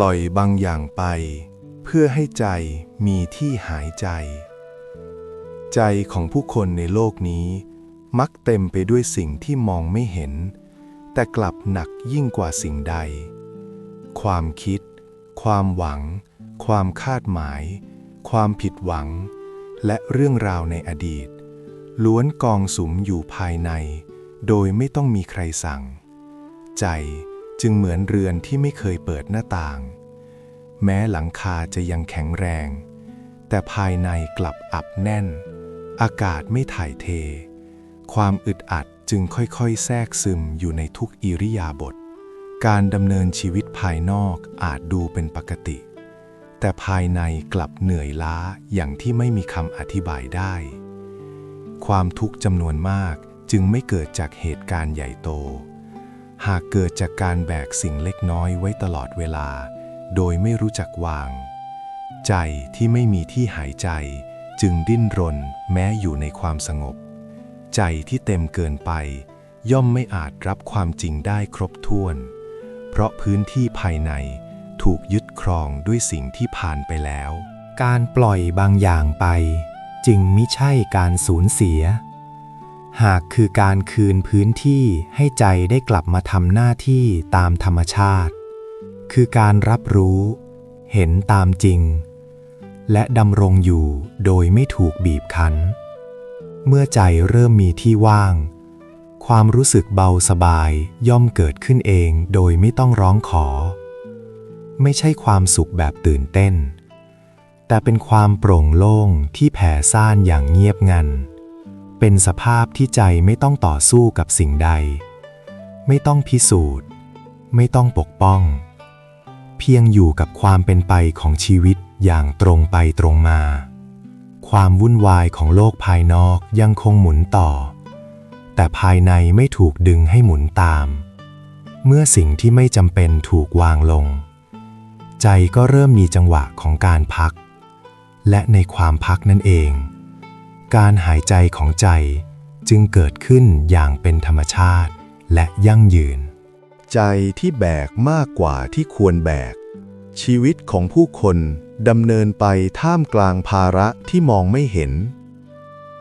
ล่อยบางอย่างไป เพื่อให้ใจมีที่หายใจ ใจของผู้คนในโลกนี้ มักเต็มไปด้วยสิ่งที่มองไม่เห็น แต่กลับหนักยิ่งกว่าสิ่งใด ความคิด ความหวัง ความคาดหมาย ความผิดหวัง และเรื่องราวในอดีต ล้วนกองสุมอยู่ภายใน โดยไม่ต้องมีใครสั่ง ใจ จึงเหมือนเรือนที่ไม่เคยเปิดหน้าต่าง แม้หลังคาจะยังแข็งแรง แต่ภายในกลับอับแน่น อากาศไม่ถ่ายเท ความอึดอัดจึงค่อยๆ แทรกซึมอยู่ในทุกอิริยาบถการดำเนินชีวิตภายนอกอาจดูเป็นปกติ แต่ภายในกลับเหนื่อยล้าอย่างที่ไม่มีคำอธิบายได้ ความทุกข์จำนวนมากจึงไม่เกิดจากเหตุการณ์ใหญ่โต หากเกิดจากการแบกสิ่งเล็กน้อยไว้ตลอดเวลา โดยไม่รู้จักวาง ใจที่ไม่มีที่หายใจ จึงดิ้นรนแม้อยู่ในความสงบ ใจที่เต็มเกินไป ย่อมไม่อาจรับความจริงได้ครบถ้วน เพราะพื้นที่ภายในถูกยึดครองด้วยสิ่งที่ผ่านไปแล้ว การปล่อยบางอย่างไป จึงมิใช่การสูญเสีย หากคือการคืนพื้นที่ให้ใจได้กลับมาทำหน้าที่ตามธรรมชาติ คือการรับรู้ เห็นตามจริง และดำรงอยู่โดยไม่ถูกบีบคั้น เมื่อใจเริ่มมีที่ว่าง ความรู้สึกเบาสบายย่อมเกิดขึ้นเองโดยไม่ต้องร้องขอ ไม่ใช่ความสุขแบบตื่นเต้น แต่เป็นความโปร่งโล่งที่แผ่ซ่านอย่างเงียบงัน เป็นสภาพที่ใจไม่ต้องต่อสู้กับสิ่งใด ไม่ต้องพิสูจน์ ไม่ต้องปกป้อง เพียงอยู่กับความเป็นไปของชีวิตอย่างตรงไปตรงมา ความวุ่นวายของโลกภายนอกยังคงหมุนต่อ แต่ภายในไม่ถูกดึงให้หมุนตาม เมื่อสิ่งที่ไม่จำเป็นถูกวางลง ใจก็เริ่มมีจังหวะของการพัก และในความพักนั่นเอง การหายใจของใจจึงเกิดขึ้นอย่างเป็นธรรมชาติและยั่งยืน ใจที่แบกมากกว่าที่ควรแบก ชีวิตของผู้คนดำเนินไปท่ามกลางภาระที่มองไม่เห็น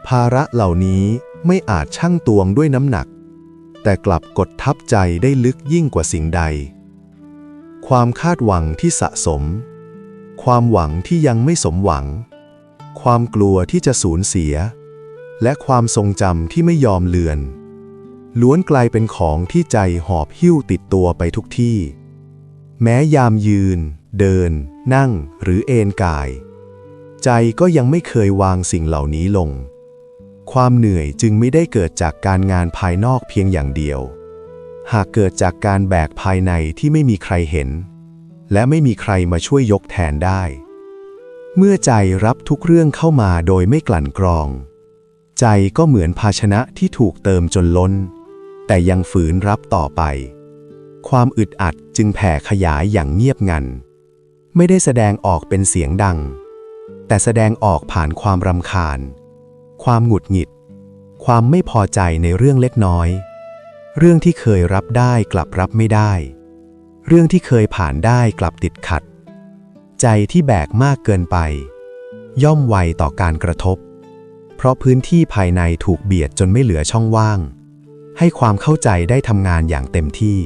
ภาระเหล่านี้ไม่อาจชั่งตวงด้วยน้ำหนัก แต่กลับกดทับใจได้ลึกยิ่งกว่าสิ่งใด ความคาดหวังที่สะสม ความหวังที่ยังไม่สมหวัง ความกลัวที่จะสูญเสีย และความทรงจำที่ไม่ยอมเลือน ล้วนกลายเป็นของที่ใจหอบหิ้วติดตัวไปทุกที่ แม้ยามยืน เดิน นั่งหรือเอนกาย ใจก็ยังไม่เคยวางสิ่งเหล่านี้ลง ความเหนื่อยจึงไม่ได้เกิดจากการงานภายนอกเพียงอย่างเดียว หากเกิดจากการแบกภายในที่ไม่มีใครเห็น และไม่มีใครมาช่วยยกแทนได้ เมื่อใจรับทุกเรื่องเข้ามาโดยไม่กลั่นกรอง ใจก็เหมือนภาชนะที่ถูกเติมจนล้น แต่ยังฝืนรับต่อไป ความอึดอัดจึงแผ่ขยายอย่างเงียบงัน ไม่ได้แสดงออกเป็นเสียงดัง แต่แสดงออกผ่านความรำคาญ ความหงุดหงิด ความไม่พอใจในเรื่องเล็กน้อย เรื่องที่เคยรับได้กลับรับไม่ได้ เรื่องที่เคยผ่านได้กลับติดขัด ใจที่แบกมากเกินไป ย่อมไวต่อการกระทบ เพราะพื้นที่ภายในถูกเบียดจนไม่เหลือช่องว่าง ให้ความเข้าใจได้ทำงานอย่างเต็มที่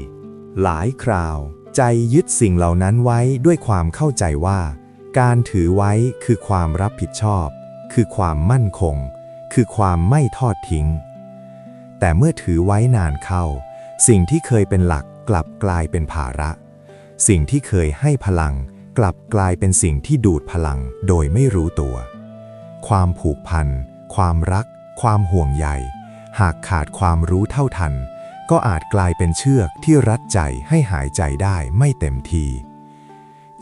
หลายคราว ใจยึดสิ่งเหล่านั้นไว้ด้วยความเข้าใจว่า การถือไว้คือความรับผิดชอบ คือความมั่นคง คือความไม่ทอดทิ้ง แต่เมื่อถือไว้นานเข้า สิ่งที่เคยเป็นหลักกลับกลายเป็นภาระ สิ่งที่เคยให้พลัง กลับกลายเป็นสิ่งที่ดูดพลังโดยไม่รู้ตัว ความผูกพัน ความรัก ความห่วงใย หากขาดความรู้เท่าทัน ก็อาจกลายเป็นเชือกที่รัดใจให้หายใจได้ไม่เต็มที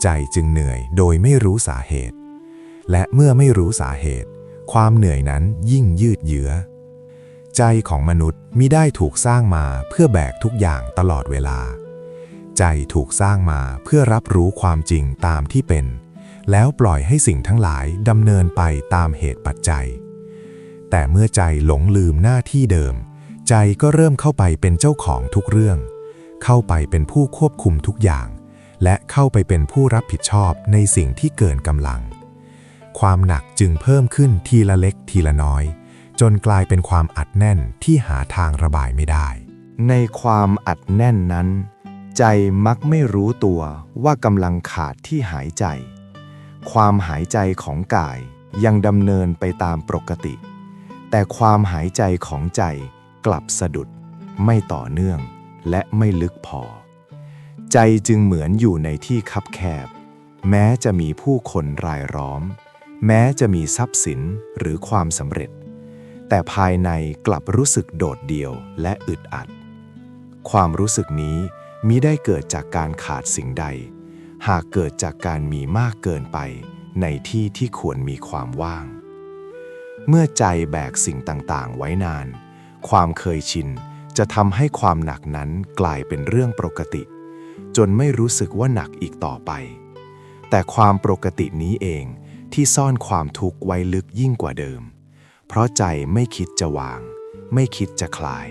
ใจจึงเหนื่อยโดยไม่รู้สาเหตุ และเมื่อไม่รู้สาเหตุ ความเหนื่อยนั้นยิ่งยืดเยื้อ ใจของมนุษย์มิได้ถูกสร้างมาเพื่อแบกทุกอย่างตลอดเวลา ใจถูกสร้างมาเพื่อรับรู้ความจริงตามที่เป็น แล้วปล่อยให้สิ่งทั้งหลายดำเนินไปตามเหตุปัจจัย แต่เมื่อใจหลงลืมหน้าที่เดิม ใจก็เริ่มเข้าไปเป็นเจ้าของทุกเรื่อง เข้าไปเป็นผู้ควบคุมทุกอย่าง และเข้าไปเป็นผู้รับผิดชอบในสิ่งที่เกินกำลัง ความหนักจึงเพิ่มขึ้นทีละเล็กทีละน้อย จนกลายเป็นความอัดแน่นที่หาทางระบายไม่ได้ ในความอัดแน่นนั้น ใจมักไม่รู้ตัวว่ากำลังขาดที่หายใจ ความหายใจของกายยังดำเนินไปตามปกติ แต่ความหายใจของใจกลับสะดุด ไม่ต่อเนื่องและไม่ลึกพอ ใจจึงเหมือนอยู่ในที่คับแคบ แม้จะมีผู้คนรายล้อม แม้จะมีทรัพย์สินหรือความสำเร็จ แต่ภายในกลับรู้สึกโดดเดี่ยวและอึดอัด ความรู้สึกนี้ มิได้เกิดจากการขาดสิ่งใด หากเกิดจากการมีมากเกินไป ในที่ที่ควรมีความว่าง เมื่อใจแบกสิ่งต่างๆ ไว้นาน ความเคยชินจะทำให้ความหนักนั้นกลายเป็นเรื่องปกติ จนไม่รู้สึกว่าหนักอีกต่อไป แต่ความปกตินี้เองที่ซ่อนความทุกข์ไว้ลึกยิ่งกว่าเดิม เพราะใจไม่คิดจะวาง ไม่คิดจะคลาย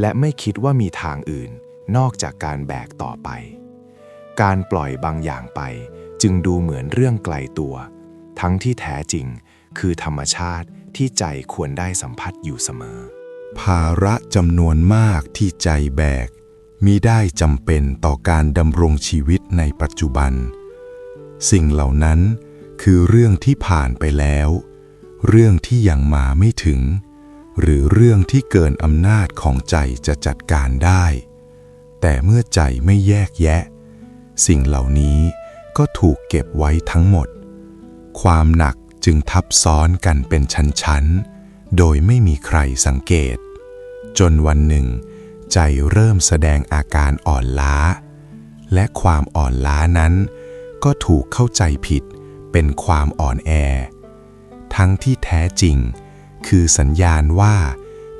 และไม่คิดว่ามีทางอื่น นอกจากการแบกต่อไป การปล่อยบางอย่างไป จึงดูเหมือนเรื่องไกลตัว ทั้งที่แท้จริง คือธรรมชาติที่ใจควรได้สัมผัสอยู่เสมอ ภาระจำนวนมากที่ใจแบกมิได้จำเป็นต่อการดำรงชีวิตในปัจจุบัน สิ่งเหล่านั้นคือเรื่องที่ผ่านไปแล้ว เรื่องที่ยังมาไม่ถึง หรือเรื่องที่เกินอำนาจของใจจะจัดการได้ แต่เมื่อใจไม่แยกแยะ สิ่งเหล่านี้ก็ถูกเก็บไว้ทั้งหมด ความหนักจึงทับซ้อนกันเป็นชั้นๆ โดยไม่มีใครสังเกต จนวันหนึ่ง ใจเริ่มแสดงอาการอ่อนล้า และความอ่อนล้านั้น ก็ถูกเข้าใจผิดเป็นความอ่อนแอ ทั้งที่แท้จริง คือสัญญาณว่า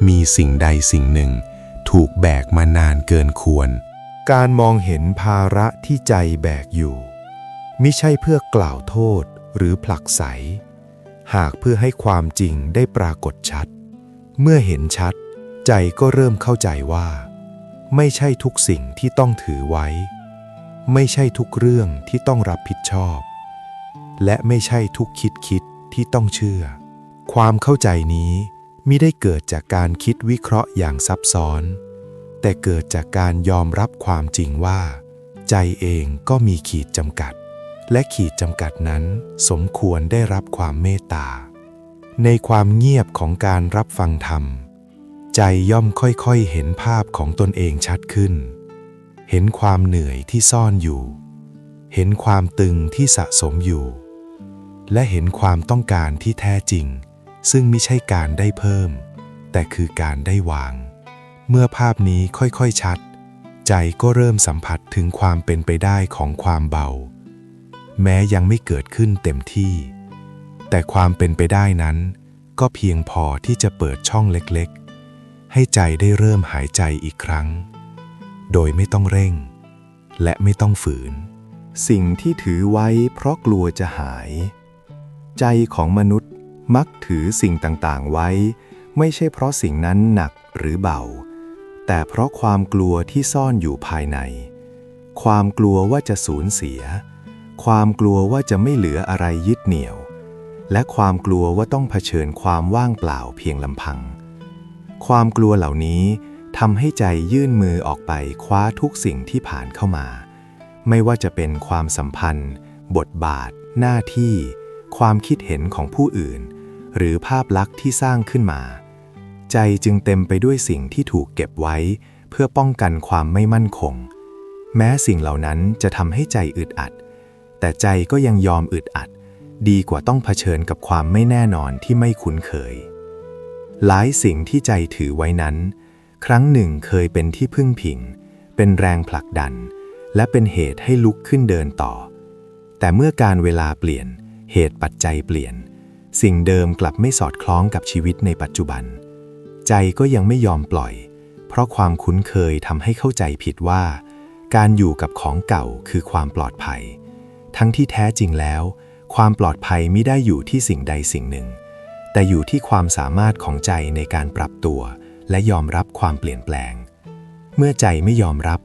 มีสิ่งใดสิ่งหนึ่ง ถูกแบกมานานเกินควร การมองเห็นภาระที่ใจแบกอยู่ มิใช่เพื่อกล่าวโทษหรือผลักไส หากเพื่อให้ความจริงได้ปรากฏชัด เมื่อเห็นชัด ใจก็เริ่มเข้าใจว่า ไม่ใช่ทุกสิ่งที่ต้องถือไว้ ไม่ใช่ทุกเรื่องที่ต้องรับผิดชอบ และไม่ใช่ทุกคิดคิดที่ต้องเชื่อ ความเข้าใจนี้ มิได้เกิดจากการคิดวิเคราะห์อย่างซับซ้อน แต่เกิดจากการยอมรับความจริงว่า ใจเองก็มีขีดจำกัด และขีดจำกัดนั้นสมควรได้รับความเมตตา ในความเงียบของการรับฟังธรรม ใจย่อมค่อยๆเห็นภาพของตนเองชัดขึ้น เห็นความเหนื่อยที่ซ่อนอยู่ เห็นความตึงที่สะสมอยู่ และเห็นความต้องการที่แท้จริง ซึ่งไม่ใช่การได้เพิ่ม แต่คือการได้วาง เมื่อภาพนี้ค่อยๆชัด ใจก็เริ่มสัมผัสถึงความเป็นไปได้ของความเบา แม้ยังไม่เกิดขึ้นเต็มที่ แต่ความเป็นไปได้นั้น ก็เพียงพอที่จะเปิดช่องเล็กๆ ให้ใจได้เริ่มหายใจอีกครั้ง โดยไม่ต้องเร่ง และไม่ต้องฝืน สิ่งที่ถือไว้เพราะกลัวจะหาย ใจของมนุษย์ มักถือสิ่งต่างๆไว้ ไม่ใช่เพราะสิ่งนั้นหนักหรือเบา แต่เพราะความกลัวที่ซ่อนอยู่ภายใน ความกลัวว่าจะสูญเสีย ความกลัวว่าจะไม่เหลืออะไรยึดเหนี่ยว และความกลัวว่าต้องเผชิญความว่างเปล่าเพียงลำพัง ความกลัวเหล่านี้ทำให้ใจยื่นมือออกไปคว้าทุกสิ่งที่ผ่านเข้ามา ไม่ว่าจะเป็นความสัมพันธ์ บทบาท หน้าที่ ความคิดเห็นของผู้อื่น หรือภาพลักษณ์ที่สร้างขึ้นมา ใจจึงเต็มไปด้วยสิ่งที่ถูกเก็บไว้ เพื่อป้องกันความไม่มั่นคง แม้สิ่งเหล่านั้นจะทำให้ใจอึดอัด แต่ใจก็ยังยอมอึดอัด ดีกว่าต้องเผชิญกับความไม่แน่นอนที่ไม่คุ้นเคย หลายสิ่งที่ใจถือไว้นั้น ครั้งหนึ่งเคยเป็นที่พึ่งพิง เป็นแรงผลักดัน และเป็นเหตุให้ลุกขึ้นเดินต่อ แต่เมื่อการเวลาเปลี่ยน เหตุปัจจัยเปลี่ยน สิ่งเดิมกลับไม่สอดคล้องกับชีวิตในปัจจุบัน ใจก็ยังไม่ยอมปล่อย เพราะความคุ้นเคยทำให้เข้าใจผิดว่า การอยู่กับของเก่าคือความปลอดภัย ทั้งที่แท้จริงแล้ว ความปลอดภัยไม่ได้อยู่ที่สิ่งใดสิ่งหนึ่ง แต่อยู่ที่ความสามารถของใจในการปรับตัว และยอมรับความเปลี่ยนแปลง เมื่อใจไม่ยอมรับ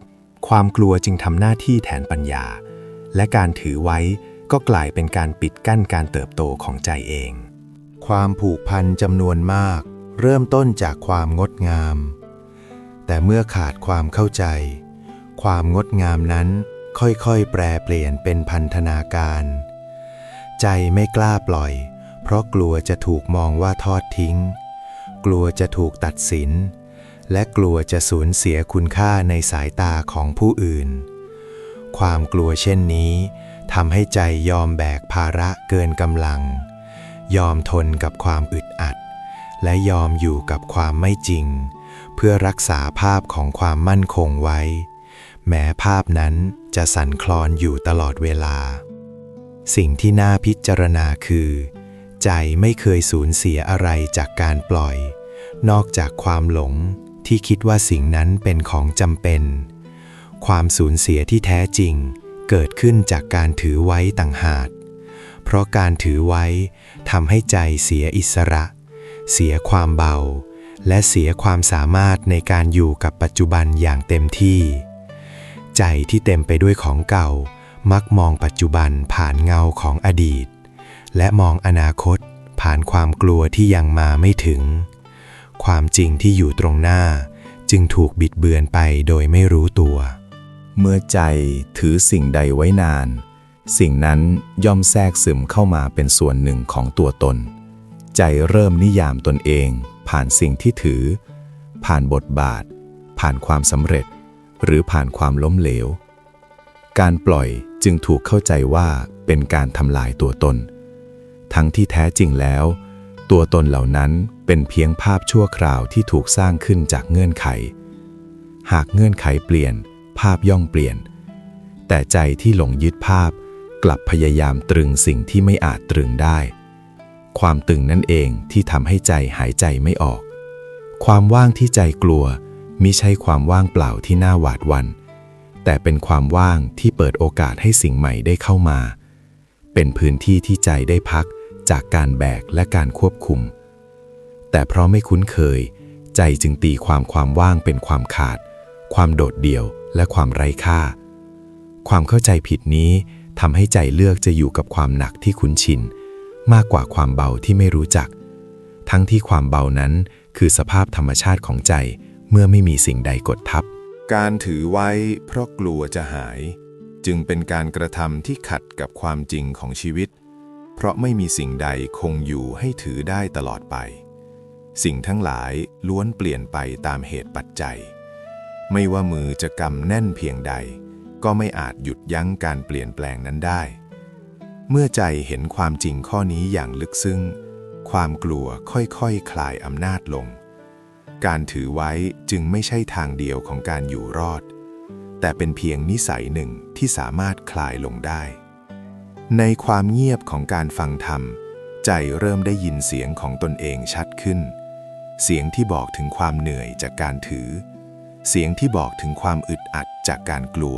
ความกลัวจึงทำหน้าที่แทนปัญญา และการถือไว้ ก็กลายเป็นการปิดกั้นการเติบโตของใจเอง ความผูกพันจำนวนมาก เริ่มต้นจากความงดงาม แต่เมื่อขาดความเข้าใจ ความงดงามนั้นค่อยๆ แปรเปลี่ยนเป็นพันธนาการ ใจไม่กล้าปล่อย เพราะกลัวจะถูกมองว่าทอดทิ้ง กลัวจะถูกตัดสิน และกลัวจะสูญเสียคุณค่าในสายตาของผู้อื่น ความกลัวเช่นนี้ ทำให้ใจยอมแบกภาระเกินกำลัง ยอมทนกับความอึดอัด และยอมอยู่กับความไม่จริง เพื่อรักษาภาพของความมั่นคงไว้ แม้ภาพนั้นจะสั่นคลอนอยู่ตลอดเวลา สิ่งที่น่าพิจารณาคือ ใจไม่เคยสูญเสียอะไรจากการปล่อย นอกจากความหลงที่คิดว่าสิ่งนั้นเป็นของจำเป็น ความสูญเสียที่แท้จริง เกิดขึ้นจากการถือไว้ต่างหาก เพราะการถือไว้ทำให้ใจเสียอิสระ เสียความเบา และเสียความสามารถในการอยู่กับปัจจุบันอย่างเต็มที่ ใจที่เต็มไปด้วยของเก่า มักมองปัจจุบันผ่านเงาของอดีต และมองอนาคตผ่านความกลัวที่ยังมาไม่ถึง ความจริงที่อยู่ตรงหน้า จึงถูกบิดเบือนไปโดยไม่รู้ตัว เมื่อใจถือสิ่งใดไว้นาน สิ่งนั้นย่อมแทรกซึมเข้ามาเป็นส่วนหนึ่งของตัวตน ใจเริ่มนิยามตนเอง ผ่านสิ่งที่ถือ ผ่านบทบาท ผ่านความสำเร็จ หรือผ่านความล้มเหลว การปล่อยจึงถูกเข้าใจว่าเป็นการทำลายตัวตน ทั้งที่แท้จริงแล้ว ตัวตนเหล่านั้นเป็นเพียงภาพชั่วคราวที่ถูกสร้างขึ้นจากเงื่อนไข หากเงื่อนไขเปลี่ยน ภาพย่อมเปลี่ยน แต่ใจที่หลงยึดภาพ กลับพยายามตรึงสิ่งที่ไม่อาจตรึงได้ ความตึงนั่นเองที่ทำให้ใจหายใจไม่ออก ความว่างที่ใจกลัวมิใช่ความว่างเปล่าที่น่าหวาดหวั่นแต่เป็นความว่างที่เปิดโอกาสให้สิ่งใหม่ได้เข้ามา เป็นพื้นที่ที่ใจได้พักจากการแบกและการควบคุม แต่เพราะไม่คุ้นเคย ใจจึงตีความความว่างเป็นความขาด ความโดดเดี่ยว และความไร้ค่า ความเข้าใจผิดนี้ทำให้ใจเลือกจะอยู่กับความหนักที่คุ้นชิน มากกว่าความเบาที่ไม่รู้จัก ทั้งที่ความเบานั้นคือสภาพธรรมชาติของใจเมื่อไม่มีสิ่งใดกดทับ การถือไว้เพราะกลัวจะหาย จึงเป็นการกระทำที่ขัดกับความจริงของชีวิต เพราะไม่มีสิ่งใดคงอยู่ให้ถือได้ตลอดไป สิ่งทั้งหลายล้วนเปลี่ยนไปตามเหตุปัจจัย ไม่ว่ามือจะกำแน่นเพียงใด ก็ไม่อาจหยุดยั้งการเปลี่ยนแปลงนั้นได้ เมื่อใจเห็นความจริงข้อนี้อย่างลึกซึ้ง ความกลัวค่อยๆคคลายอำนาจลง การถือไว้จึงไม่ใช่ทางเดียวของการอยู่รอด แต่เป็นเพียงนิสัยหนึ่งที่สามารถคลายลงได้ ในความเงียบของการฟังธรรม ใจเริ่มได้ยินเสียงของตนเองชัดขึ้น เสียงที่บอกถึงความเหนื่อยจากการถือ เสียงที่บอกถึงความอึดอัดจากการกลัว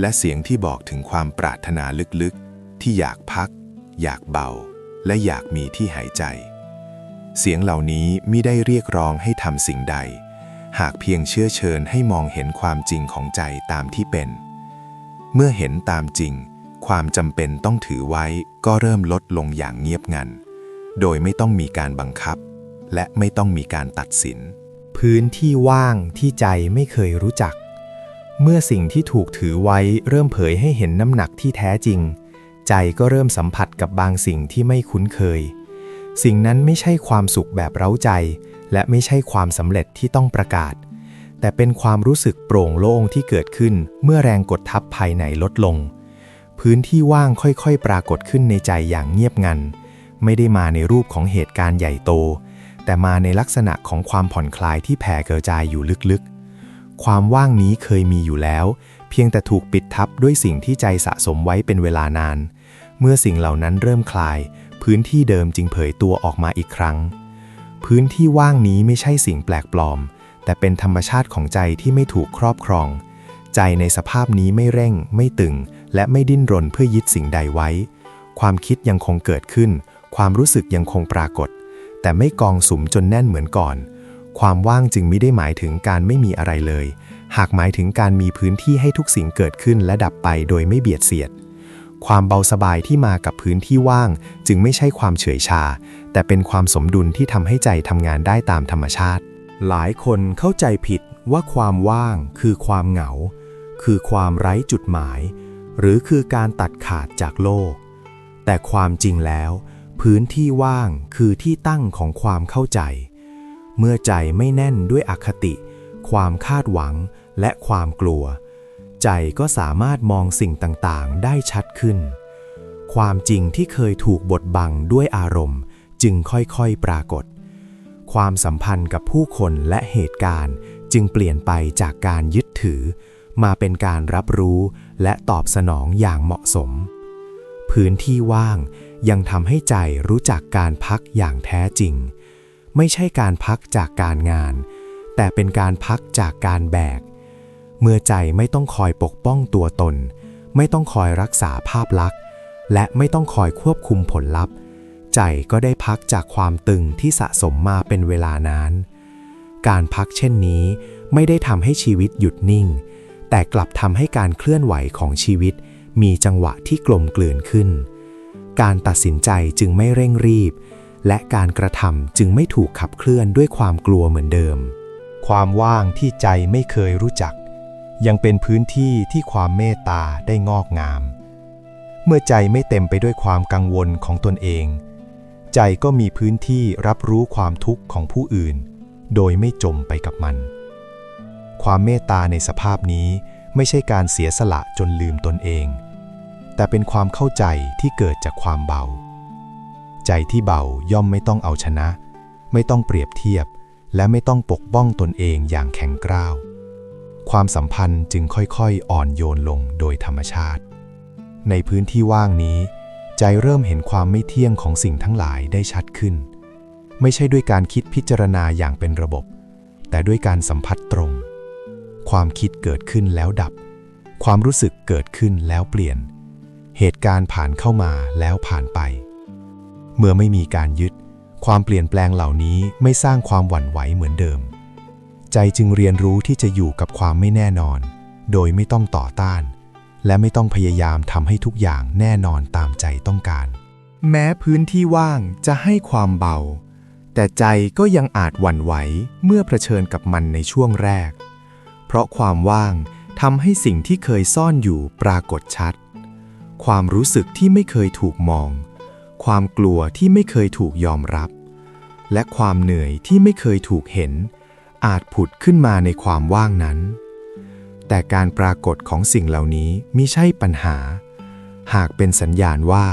และเสียงที่บอกถึงความปรารถนาลึกๆ ที่อยากพัก อยากเบา และอยากมีที่หายใจ เสียงเหล่านี้มิได้เรียกร้องให้ทำสิ่งใด หากเพียงเชื่อเชิญให้มองเห็นความจริงของใจตามที่เป็น เมื่อเห็นตามจริง ความจำเป็นต้องถือไว้ก็เริ่มลดลงอย่างเงียบงัน โดยไม่ต้องมีการบังคับ และไม่ต้องมีการตัดสิน พื้นที่ว่างที่ใจไม่เคยรู้จัก เมื่อสิ่งที่ถูกถือไว้เริ่มเผยให้เห็นน้ำหนักที่แท้จริง ใจก็เริ่มสัมผัสกับบางสิ่งที่ไม่คุ้นเคย สิ่งนั้นไม่ใช่ความสุขแบบเร้าใจ และไม่ใช่ความสำเร็จที่ต้องประกาศ แต่เป็นความรู้สึกโปร่งโล่งที่เกิดขึ้นเมื่อแรงกดทับภายในลดลง พื้นที่ว่างค่อยๆ ปรากฏขึ้นในใจอย่างเงียบงัน ไม่ได้มาในรูปของเหตุการณ์ใหญ่โต แต่มาในลักษณะของความผ่อนคลายที่แผ่กระจายอยู่ลึกๆ ความว่างนี้เคยมีอยู่แล้ว เพียงแต่ถูกปิดทับด้วยสิ่งที่ใจสะสมไว้เป็นเวลานาน เมื่อสิ่งเหล่านั้นเริ่มคลาย พื้นที่เดิมจึงเผยตัวออกมาอีกครั้ง พื้นที่ว่างนี้ไม่ใช่สิ่งแปลกปลอม แต่เป็นธรรมชาติของใจที่ไม่ถูกครอบครอง ใจในสภาพนี้ไม่เร่ง ไม่ตึง และไม่ดิ้นรนเพื่อยึดสิ่งใดไว้ ความคิดยังคงเกิดขึ้น ความรู้สึกยังคงปรากฏ แต่ไม่กองสุมจนแน่นเหมือนก่อน ความว่างจึงไม่ได้หมายถึงการไม่มีอะไรเลย หากหมายถึงการมีพื้นที่ให้ทุกสิ่งเกิดขึ้นและดับไปโดยไม่เบียดเสียด ความเบาสบายที่มากับพื้นที่ว่าง จึงไม่ใช่ความเฉยชา แต่เป็นความสมดุลที่ทำให้ใจทำงานได้ตามธรรมชาติ หลายคนเข้าใจผิดว่าความว่างคือความเหงา คือความไร้จุดหมาย หรือคือการตัดขาดจากโลก แต่ความจริงแล้ว พื้นที่ว่างคือที่ตั้งของความเข้าใจ เมื่อใจไม่แน่นด้วยอคติ ความคาดหวังและความกลัว ใจก็สามารถมองสิ่งต่างๆ ได้ชัดขึ้น ความจริงที่เคยถูกบดบังด้วยอารมณ์ จึงค่อยๆปรากฏ ความสัมพันธ์กับผู้คนและเหตุการณ์จึงเปลี่ยนไปจากการยึดถือ มาเป็นการรับรู้และตอบสนองอย่างเหมาะสม พื้นที่ว่าง ยังทำให้ใจรู้จักการพักอย่างแท้จริง ไม่ใช่การพักจากการงาน แต่เป็นการพักจากการแบก เมื่อใจไม่ต้องคอยปกป้องตัวตน ไม่ต้องคอยรักษาภาพลักษณ์ และไม่ต้องคอยควบคุมผลลัพธ์ ใจก็ได้พักจากความตึงที่สะสมมาเป็นเวลานาน การพักเช่นนี้ไม่ได้ทำให้ชีวิตหยุดนิ่ง แต่กลับทำให้การเคลื่อนไหวของชีวิตมีจังหวะที่กลมกลืนขึ้น การตัดสินใจจึงไม่เร่งรีบ และการกระทำจึงไม่ถูกขับเคลื่อนด้วยความกลัวเหมือนเดิม ความว่างที่ใจไม่เคยรู้จัก ยังเป็นพื้นที่ที่ความเมตตาได้งอกงาม เมื่อใจไม่เต็มไปด้วยความกังวลของตนเอง ใจก็มีพื้นที่รับรู้ความทุกข์ของผู้อื่น โดยไม่จมไปกับมัน ความเมตตาในสภาพนี้ไม่ใช่การเสียสละจนลืมตนเอง แต่เป็นความเข้าใจที่เกิดจากความเบา ใจที่เบาย่อมไม่ต้องเอาชนะ ไม่ต้องเปรียบเทียบ และไม่ต้องปกป้องตนเองอย่างแข็งกร้าว ความสัมพันธ์จึงค่อยๆ อ่อนโยนลงโดยธรรมชาติ ในพื้นที่ว่างนี้ ใจเริ่มเห็นความไม่เที่ยงของสิ่งทั้งหลายได้ชัดขึ้น ไม่ใช่ด้วยการคิดพิจารณาอย่างเป็นระบบ แต่ด้วยการสัมผัสตรง ความคิดเกิดขึ้นแล้วดับ ความรู้สึกเกิดขึ้นแล้วเปลี่ยน เหตุการณ์ผ่านเข้ามาแล้วผ่านไป เมื่อไม่มีการยึด ความเปลี่ยนแปลงเหล่านี้ไม่สร้างความหวั่นไหวเหมือนเดิม ใจจึงเรียนรู้ที่จะอยู่กับความไม่แน่นอน โดยไม่ต้องต่อต้าน และไม่ต้องพยายามทำให้ทุกอย่างแน่นอนตามใจต้องการ แม้พื้นที่ว่างจะให้ความเบา แต่ใจก็ยังอาจหวั่นไหวเมื่อเผชิญกับมันในช่วงแรก เพราะความว่างทำให้สิ่งที่เคยซ่อนอยู่ปรากฏชัด ความรู้สึกที่ไม่เคยถูกมอง ความกลัวที่ไม่เคยถูกยอมรับ และความเหนื่อยที่ไม่เคยถูกเห็น อาจผุดขึ้นมาในความว่างนั้น แต่การปรากฏของสิ่งเหล่านี้มิใช่ปัญหา หากเป็นสัญญาณว่า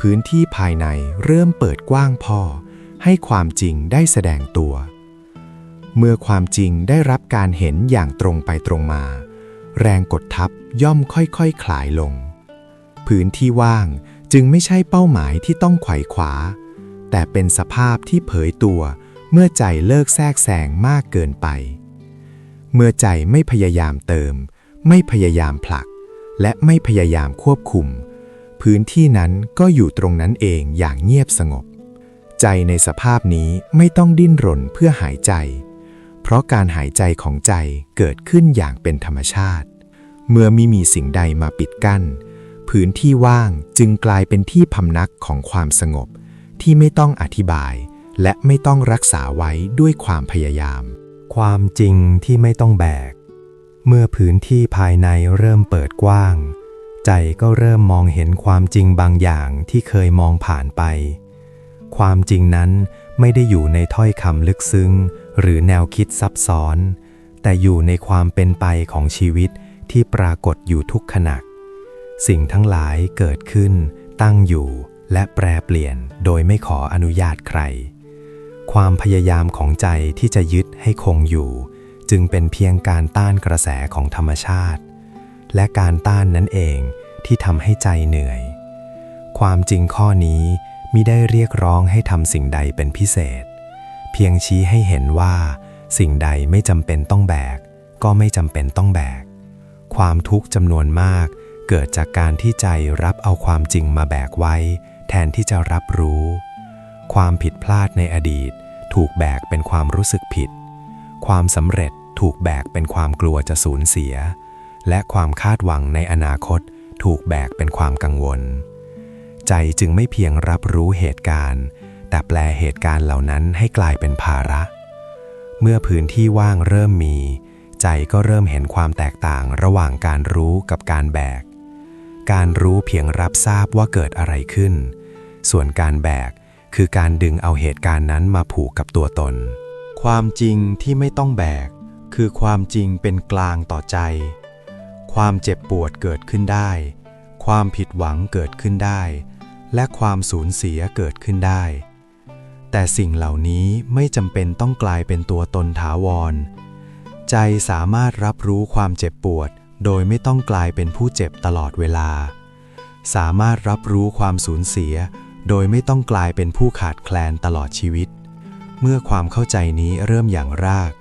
พื้นที่ภายในเริ่มเปิดกว้างพอ ให้ความจริงได้แสดงตัว เมื่อความจริงได้รับการเห็นอย่างตรงไปตรงมา แรงกดทับย่อมค่อยๆคคลายลง พื้นที่ว่างจึงไม่ใช่เป้าหมายที่ต้องไขว่ขวา แต่เป็นสภาพที่เผยตัวเมื่อใจเลิกแทรกแซงมากเกินไป เมื่อใจไม่พยายามเติม ไม่พยายามผลัก และไม่พยายามควบคุม พื้นที่นั้นก็อยู่ตรงนั้นเองอย่างเงียบสงบ ใจในสภาพนี้ไม่ต้องดิ้นรนเพื่อหายใจ เพราะการหายใจของใจเกิดขึ้นอย่างเป็นธรรมชาติ เมื่อไม่มีสิ่งใดมาปิดกั้น พื้นที่ว่างจึงกลายเป็นที่พำนักของความสงบ ที่ไม่ต้องอธิบาย และไม่ต้องรักษาไว้ด้วยความพยายาม ความจริงที่ไม่ต้องแบก เมื่อพื้นที่ภายในเริ่มเปิดกว้าง ใจก็เริ่มมองเห็นความจริงบางอย่างที่เคยมองผ่านไป ความจริงนั้นไม่ได้อยู่ในถ้อยคำลึกซึ้ง หรือแนวคิดซับซ้อน แต่อยู่ในความเป็นไปของชีวิตที่ปรากฏอยู่ทุกขณะ สิ่งทั้งหลายเกิดขึ้น ตั้งอยู่ และแปรเปลี่ยนโดยไม่ขออนุญาตใคร ความพยายามของใจที่จะยึดให้คงอยู่ จึงเป็นเพียงการต้านกระแสของธรรมชาติ และการต้านนั้นเองที่ทำให้ใจเหนื่อย ความจริงข้อนี้มิได้เรียกร้องให้ทำสิ่งใดเป็นพิเศษ เพียงชี้ให้เห็นว่า สิ่งใดไม่จำเป็นต้องแบก ก็ไม่จำเป็นต้องแบก ความทุกข์จำนวนมาก เกิดจากการที่ใจรับเอาความจริงมาแบกไว้ แทนที่จะรับรู้ ความผิดพลาดในอดีต ถูกแบกเป็นความรู้สึกผิด ความสำเร็จถูกแบกเป็นความกลัวจะสูญเสีย และความคาดหวังในอนาคต ถูกแบกเป็นความกังวล ใจจึงไม่เพียงรับรู้เหตุการณ์ แต่แปลเหตุการณ์เหล่านั้นให้กลายเป็นภาระ เมื่อพื้นที่ว่างเริ่มมี ใจก็เริ่มเห็นความแตกต่างระหว่างการรู้กับการแบก การรู้เพียงรับทราบว่าเกิดอะไรขึ้น ส่วนการแบกคือการดึงเอาเหตุการณ์นั้นมาผูกกับตัวตน ความจริงที่ไม่ต้องแบก คือความจริงเป็นกลางต่อใจ ความเจ็บปวดเกิดขึ้นได้ ความผิดหวังเกิดขึ้นได้ และความสูญเสียเกิดขึ้นได้ แต่สิ่งเหล่านี้ไม่จำเป็นต้องกลายเป็นตัวตนถาวร ใจสามารถรับรู้ความเจ็บปวด โดยไม่ต้องกลายเป็นผู้เจ็บตลอดเวลา สามารถรับรู้ความสูญเสีย โดยไม่ต้องกลายเป็นผู้ขาดแคลนตลอดชีวิต เมื่อความเข้าใจนี้เริ่มอย่างราก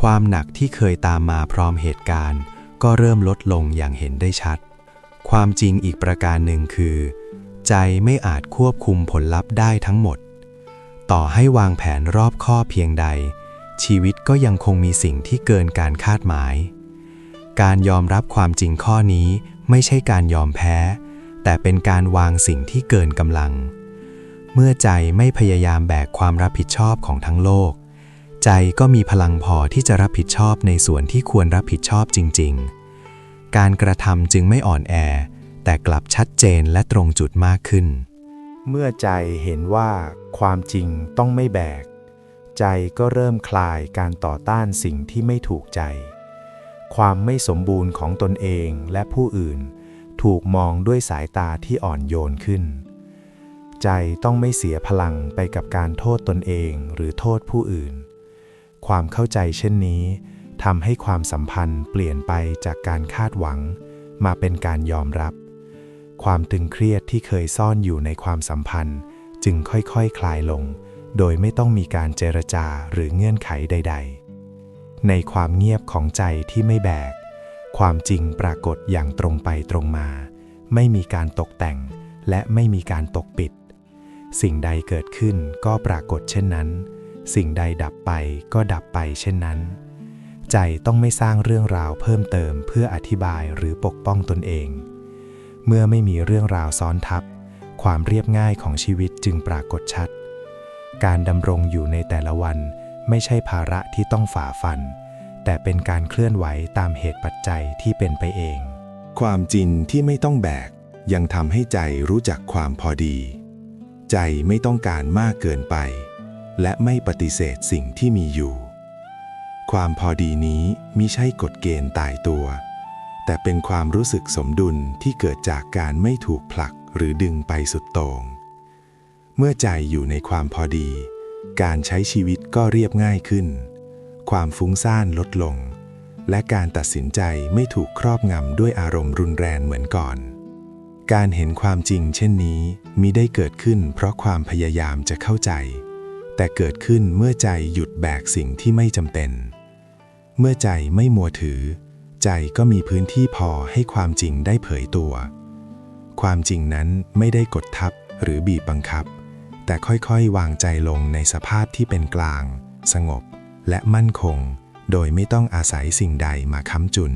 ความหนักที่เคยตามมาพร้อมเหตุการณ์ ก็เริ่มลดลงอย่างเห็นได้ชัด ความจริงอีกประการหนึ่งคือ ใจไม่อาจควบคุมผลลัพธ์ได้ทั้งหมด ต่อให้วางแผนรอบข้อเพียงใด ชีวิตก็ยังคงมีสิ่งที่เกินการคาดหมาย การยอมรับความจริงข้อนี้ไม่ใช่การยอมแพ้ แต่เป็นการวางสิ่งที่เกินกำลัง เมื่อใจไม่พยายามแบกความรับผิดชอบของทั้งโลก ใจก็มีพลังพอที่จะรับผิดชอบในส่วนที่ควรรับผิดชอบจริง ๆ การกระทำจึงไม่อ่อนแอ แต่กลับชัดเจนและตรงจุดมากขึ้น เมื่อใจเห็นว่าความจริงต้องไม่แบก ใจก็เริ่มคลายการต่อต้านสิ่งที่ไม่ถูกใจ ความไม่สมบูรณ์ของตนเองและผู้อื่น ถูกมองด้วยสายตาที่อ่อนโยนขึ้น ใจต้องไม่เสียพลังไปกับการโทษตนเองหรือโทษผู้อื่น ความเข้าใจเช่นนี้ทำให้ความสัมพันธ์เปลี่ยนไปจากการคาดหวัง มาเป็นการยอมรับ ความตึงเครียดที่เคยซ่อนอยู่ในความสัมพันธ์ จึงค่อยๆคคลายลง โดยไม่ต้องมีการเจรจาหรือเงื่อนไขใด ๆ ในความเงียบของใจที่ไม่แบก ความจริงปรากฏอย่างตรงไปตรงมา ไม่มีการตกแต่ง และไม่มีการปกปิด สิ่งใดเกิดขึ้นก็ปรากฏเช่นนั้น สิ่งใดดับไปก็ดับไปเช่นนั้น ใจต้องไม่สร้างเรื่องราวเพิ่มเติมเพื่ออธิบายหรือปกป้องตนเอง เมื่อไม่มีเรื่องราวซ้อนทับ ความเรียบง่ายของชีวิตจึงปรากฏชัด การดำรงอยู่ในแต่ละวัน ไม่ใช่ภาระที่ต้องฝ่าฟัน แต่เป็นการเคลื่อนไหวตามเหตุปัจจัยที่เป็นไปเอง ความจริงที่ไม่ต้องแบก ยังทำให้ใจรู้จักความพอดี ใจไม่ต้องการมากเกินไป และไม่ปฏิเสธสิ่งที่มีอยู่ ความพอดีนี้มิใช่กฎเกณฑ์ตายตัว แต่เป็นความรู้สึกสมดุลที่เกิดจากการไม่ถูกผลักหรือดึงไปสุดโต่งเมื่อใจอยู่ในความพอดี การใช้ชีวิตก็เรียบง่ายขึ้น ความฟุ้งซ่านลดลง และการตัดสินใจไม่ถูกครอบงำด้วยอารมณ์รุนแรงเหมือนก่อน การเห็นความจริงเช่นนี้มิได้เกิดขึ้นเพราะความพยายามจะเข้าใจ แต่เกิดขึ้นเมื่อใจหยุดแบกสิ่งที่ไม่จำเป็น เมื่อใจไม่มัวถือ ใจก็มีพื้นที่พอให้ความจริงได้เผยตัว ความจริงนั้นไม่ได้กดทับหรือบีบบังคับ แต่ค่อยๆ วางใจลงในสภาพที่เป็นกลาง สงบ และมั่นคง โดยไม่ต้องอาศัยสิ่งใดมาค้ำจุน